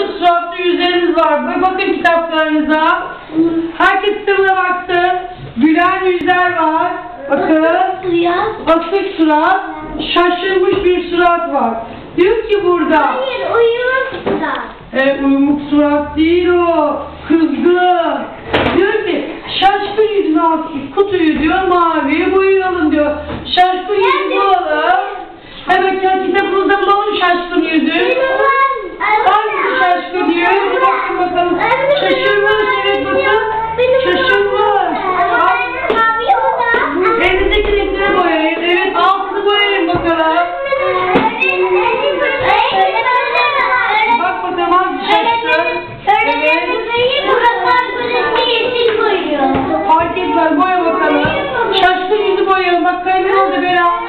suratlı yüzleriniz var. Ve bakın kitaplarınıza. Herkes kitabına baksın. Gülen yüzler var. Bakın. Asık surat. Şaşırmış bir surat var. Diyor ki burada. Hayır uyumak surat. E, uyumuk surat değil o. Kızgın. Diyor ki şaşkın yüzünü. Kutuyu diyor maviye boyayalım diyor. Şaşkın yüzü bulalım. Evet ya kitabımızda bulalım şaşkın yüzü. Hangisi şaşkın diyor? Bir bakın bakalım. Şaşırmış evet bakın. Şaşırmış. Elindeki renkleri boyayın. Evet altını boyayın bakalım. Bak bakalım hangisi şaşkın. Fark etmez boya bakalım. Şaşkın yüzü boyayalım. Bak kayın orada Bela.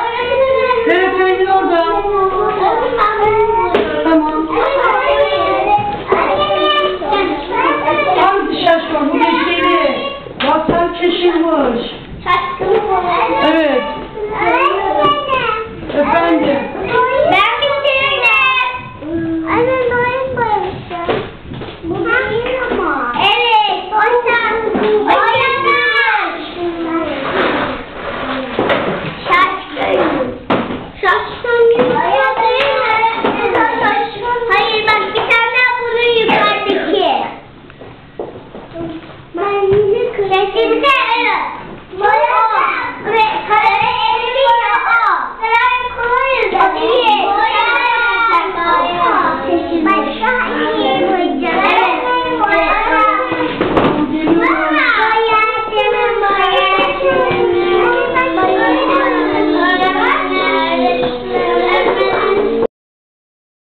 Evet kayın orada. çalış. Evet. Efendim. Ben bitirdim. Anne doyum koymuşum. Bu değil. Evet. Hocam. Hocam. Şaşkın. Şaşkın. Hayır bak bir daha bunun yukarıdaki. Ben yine 不要唱，对，可以。